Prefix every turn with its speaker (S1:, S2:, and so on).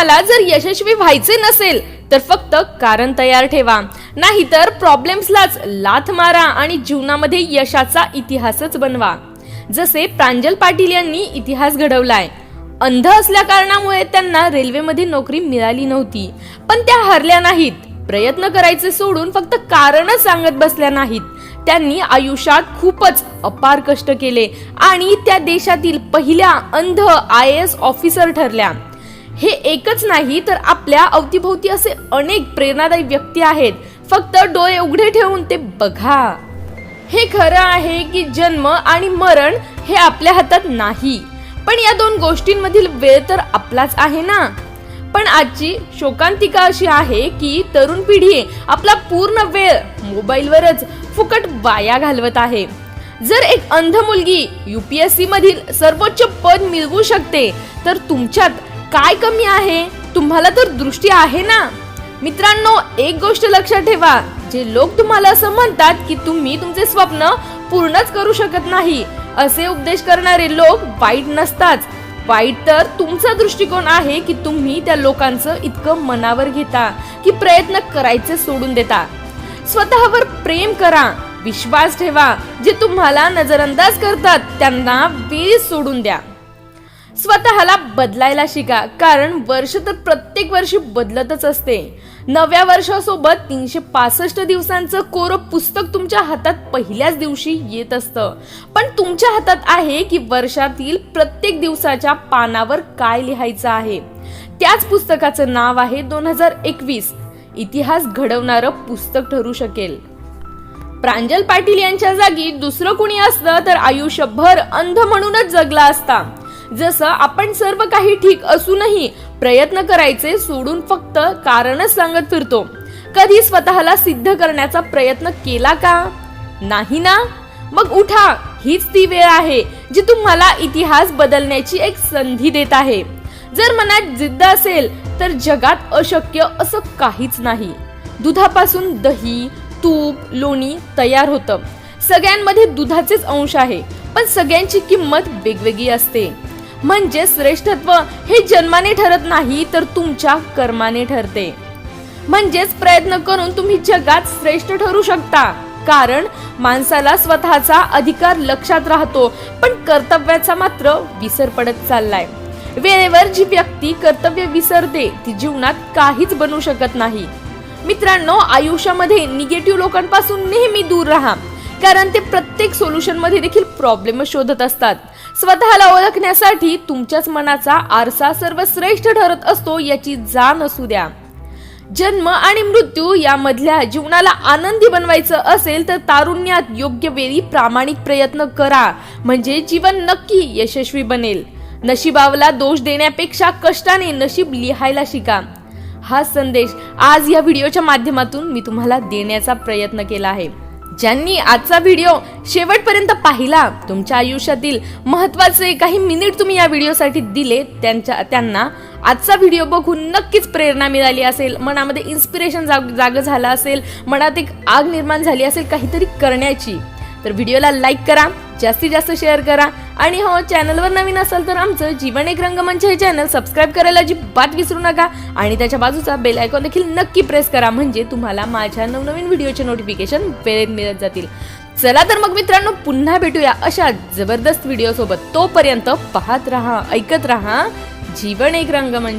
S1: तुम्हाला जर यशस्वी व्हायचे नसेल तर फक्त कारण तयार ठेवा. नाहीतर प्रॉब्लेम्सलाच लाथ मारा आणि जीवनामध्ये यशाचा इतिहासच बनवा. जसे प्रांजल पाटील यांनी इतिहास घडवलाय. अंध असल्या कारणामुळे त्यांना रेल्वेमध्ये नोकरी मिळाली नव्हती. पण त्या हरल्या नाहीत. प्रयत्न करायचे सोडून फक्त कारणच सांगत बसल्या नाहीत. त्यांनी आयुष्यात खूपच अपार कष्ट केले आणि त्या देशातील पहिल्या अंध आय एस ऑफिसर ठरल्या. हे एकच नाही तर आपल्या अवतीभोवती असे अनेक प्रेरणादायी व्यक्ती आहेत. फक्त डोळे उघडे ठेवून ते बघा. हे खरं आहे की जन्म आणि मरण हे आपल्या हातात नाही. पण या दोन गोष्टींमधील वेळ तर आपलाच आहे ना? पण आजची शोकांतिका अशी आहे की तरुण पिढी आपला पूर्ण वेळ मोबाईलवरच फुकट वाया घालवत आहे. जर एक अंध मुलगी युपीएससी मधील सर्वोच्च पद मिळवू शकते तर तुमच्यात काय कमी आहे? तुम्हाला तर दृष्टी आहे ना? मित्रांनो एक गोष्ट लक्षात ठेवा. जे लोक तुम्हाला असं म्हणतात की तुम्ही तुमचे स्वप्न पूर्णच करू शकत नाही असे उपदेश करणारे लोक वाईट नसतात. वाईट तर तुमचा दृष्टिकोन आहे की तुम्ही त्या लोकांचं इतकं मनावर घेता की प्रयत्न करायचे सोडून देता. स्वतःवर प्रेम करा विश्वास ठेवा. जे तुम्हाला नजरअंदाज करतात त्यांना वेळी सोडून द्या. स्वतःला बदलायला शिका. कारण वर्ष तर प्रत्येक वर्षी बदलतच असते. नव्या वर्षासोबत तीनशे पासष्ट दिवसांचं कोरं पुस्तक तुमच्या हातात पहिल्याच दिवशी येत असतं. पण तुमच्या हातात आहे की वर्षातील प्रत्येक दिवसाच्या पानावर काय लिहायचं आहे? त्याच पुस्तकाचं नाव आहे दोन हजार एकवीस. इतिहास घडवणारं पुस्तक ठरू शकेल. प्रांजल पाटील यांच्या जागी दुसरं कुणी असतं तर आयुष्यभर अंध म्हणूनच जगला असता. जसं आपण सर्व काही ठीक असूनही प्रयत्न करायचे सोडून फक्त कारणच सांगत फिरतो. कधी स्वतःला सिद्ध करण्याचा प्रयत्न केला का? नाही ना? मग उठा हीच ती वेळ आहे जी तुम्हाला इतिहास बदलण्याची एक संधी देत आहे. जर मनात जिद्द असेल तर जगात अशक्य असं काहीच नाही. दुधापासून दही तूप लोणी तयार होतं. सगळ्यांमध्ये दुधाचेच अंश आहे पण सगळ्यांची किंमत वेगवेगळी असते. म्हणजे श्रेष्ठत्व हे जन्माने ठरत नाही तर तुमच्या कर्माने ठरते. म्हणजेच प्रयत्न करून तुम्ही जगात श्रेष्ठ ठरू शकता. कारण माणसाला स्वतःचा अधिकार लक्षात राहतो पण कर्तव्याचा मात्र विसर पडत चाललाय. वेळेवर जी व्यक्ती कर्तव्य विसरते ती जीवनात काहीच बनू शकत नाही. मित्रांनो आयुष्यामध्ये निगेटिव्ह लोकांपासून नेहमी दूर राहा. कारण ते प्रत्येक सोल्युशनमध्ये देखील प्रॉब्लेम शोधत असतात. स्वतःला ओळखण्यासाठी तुमच्याच मनाचा आरसा सर्वश्रेष्ठ ठरत असतो याची जाण असू द्या. जन्म आणि मृत्यू यामधल्या जीवनाला आनंदी बनवायचं असेल तर तारुण्यात योग्य वेळी प्रामाणिक प्रयत्न करा. म्हणजे जीवन नक्की यशस्वी बनेल. नशिबावला दोष देण्यापेक्षा कष्टाने नशीब लिहायला शिका. हा संदेश आज या व्हिडिओच्या माध्यमातून मी तुम्हाला देण्याचा प्रयत्न केला आहे. ज्यांनी आजचा व्हिडिओ शेवटपर्यंत पाहिला तुमच्या आयुष्यातील महत्त्वाचे काही मिनिट तुम्ही या व्हिडिओसाठी दिले त्यांच्या त्यांना आजचा व्हिडिओ बघून नक्कीच प्रेरणा मिळाली असेल मनामध्ये इन्स्पिरेशन जाग जाग झालं असेल मनात एक आग निर्माण झाली असेल काहीतरी करण्याची. तर व्हिडिओला लाईक करा जास्तीत जास्त शेअर करा. आणि हो चॅनलवर नवीन असाल तर आमचं जीवन एक रंगमंच हे चॅनल सबस्क्राईब करायला अजिबात विसरू नका. आणि त्याच्या बाजूचा बेल आयकॉन देखील नक्की प्रेस करा म्हणजे तुम्हाला माझ्या नवनवीन व्हिडिओचे नोटिफिकेशन वेळेत मिळत जातील. चला तर मग मित्रांनो पुन्हा भेटूया अशा जबरदस्त व्हिडिओ सोबत. तोपर्यंत पाहत राहा ऐकत राहा जीवन एक रंगमंच